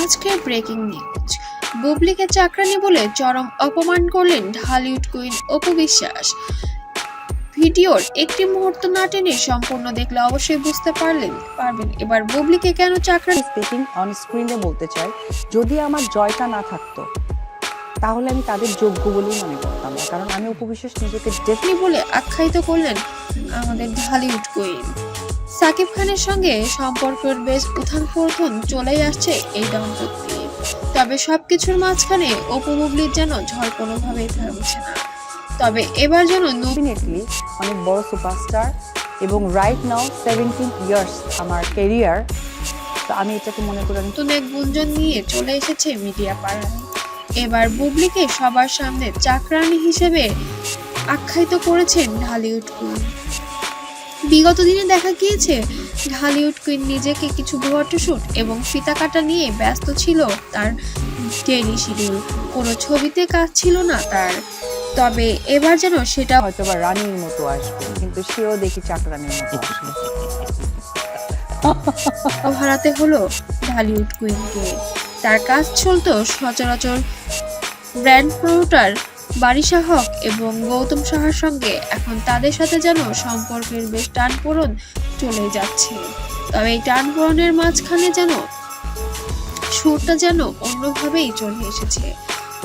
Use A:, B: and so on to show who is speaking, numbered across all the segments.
A: আজকের breaking news বুবলিকে চাকরানি বলে চরম অপমান করলেন ঢালিউড কুইন অপু বিশ্বাস। ভিডিওর একটি মুহূর্ত না টেনে সম্পূর্ণ দেখলে অবশ্যই বুঝতে পারলেন পারবেন। এবার বুবলিকে কেন চাকরানি
B: স্পিকিং অন স্ক্রিনে বলতে চাই যদি আমার জয়টা না থাকতো তাহলে আমি তাদের যোগ্য বলেই মনে করতাম না। কারণ আমি উপবিশ্বাস নিজেকে ডেফ
A: আপনি বলে আখ্যায়িত করলেন আমাদের ঢালিউড কুইন সাকিব খানের সঙ্গে সম্পর্কের বেশ উত্থান পতন চলেই আসছে এই দম্পতি। তবে সবকিছুর মাঝখানে অপু বুবলির যেন ঝড় কোনোভাবেই থামছে না। তবে এবার যেন
B: ডেফিনেটলি অনেক বড় সুপারস্টার এবং রাইট নাও সেভেন্টিন ইয়ার্স আমার কেরিয়ার তো আমি এটাকে মনে করি
A: নতুন এক গুঞ্জন নিয়ে চলে এসেছে মিডিয়া পাড়ায়। এবার বুবলিকে সবার সামনে চাকরানি হিসেবে আখ্যায়িত করেছেন ঢালিউড কুইন। বিগত দিনে দেখা গিয়েছে ঢালিউড কুইন নিজেকে কিছু ফটোশুট এবং ফিতা কাটা নিয়ে ব্যস্ত ছিল তার ডেইলি শিডিউল। কোনো ছবিতে কাজ ছিল না তার। তবে এবার যেন সেটা
B: হয়তো বা রানীর মতো আসবে কিন্তু সেও দেখি চাকরানির মতো আসবে।
A: হারাতে হলো ঢালিউড কুইনকে। তার কাজ চলতো সচরাচর ব্র্যান্ড প্রমোটার বারিশা হক এবং গৌতম সাহার সঙ্গে এখন তাদের সাথে যেন সম্পর্কের বেশ টানপোড়ন চলে যাচ্ছে। তবে এই টানপোড়নের মাঝখানে যেন সুরটা যেন অন্যভাবেই চলে এসেছে।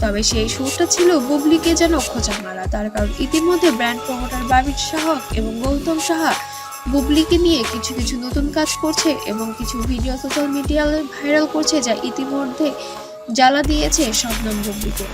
A: তবে সেই সুরটা ছিল বুবলিকে যেন খোঁচা মারা। তার কারণ ইতিমধ্যে ব্র্যান্ড প্রমোটার বাবির হক এবং গৌতম সাহা বুবলিকে নিয়ে কিছু কিছু নতুন কাজ করছে এবং কিছু ভিডিও সোশ্যাল মিডিয়ায় ভাইরাল করছে যা ইতিমধ্যে জ্বালা দিয়েছে শবনম বুবলিকে।